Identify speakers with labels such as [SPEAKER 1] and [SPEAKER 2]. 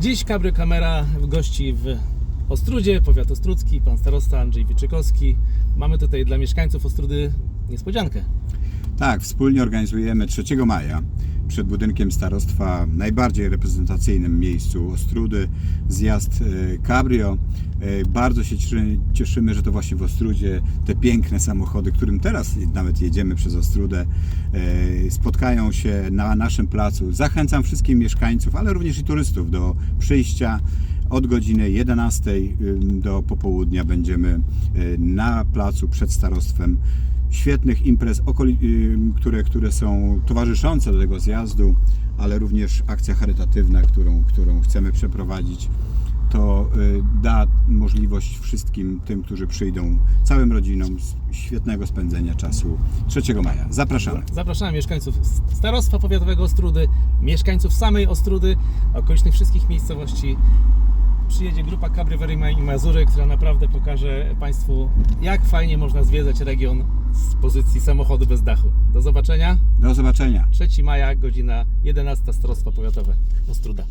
[SPEAKER 1] Dziś Cabrio Kamera gości w Ostrudzie, powiat ostrudzki, pan starosta Andrzej Wyczykowski. Mamy tutaj dla mieszkańców Ostrudy niespodziankę.
[SPEAKER 2] Tak, wspólnie organizujemy 3 maja przed budynkiem starostwa, najbardziej reprezentacyjnym miejscu Ostrudy, zjazd e, Cabrio. E, Bardzo się cieszy- cieszymy, że to właśnie w Ostrudzie te piękne samochody, którym teraz nawet jedziemy przez Ostrudę, e, spotkają się na naszym placu. Zachęcam wszystkich mieszkańców, ale również i turystów do przyjścia. Od godziny 11 ym, do popołudnia będziemy y, na placu przed starostwem świetnych imprez, które, które są towarzyszące do tego zjazdu, ale również akcja charytatywna, którą, którą chcemy przeprowadzić. To y, da możliwość wszystkim tym, którzy przyjdą, całym rodzinom, świetnego spędzenia czasu 3 maja. Zapraszamy.
[SPEAKER 1] Zapraszamy mieszkańców starostwa powiatowego Ostrudy, mieszkańców samej Ostrudy, okolicznych wszystkich miejscowości. Przyjedzie grupa Verima i Mazury, która naprawdę pokaże Państwu, jak fajnie można zwiedzać region z pozycji samochodu bez dachu. Do zobaczenia.
[SPEAKER 2] Do zobaczenia.
[SPEAKER 1] 3 maja, godzina 11, Starostwo Powiatowe Ostruda.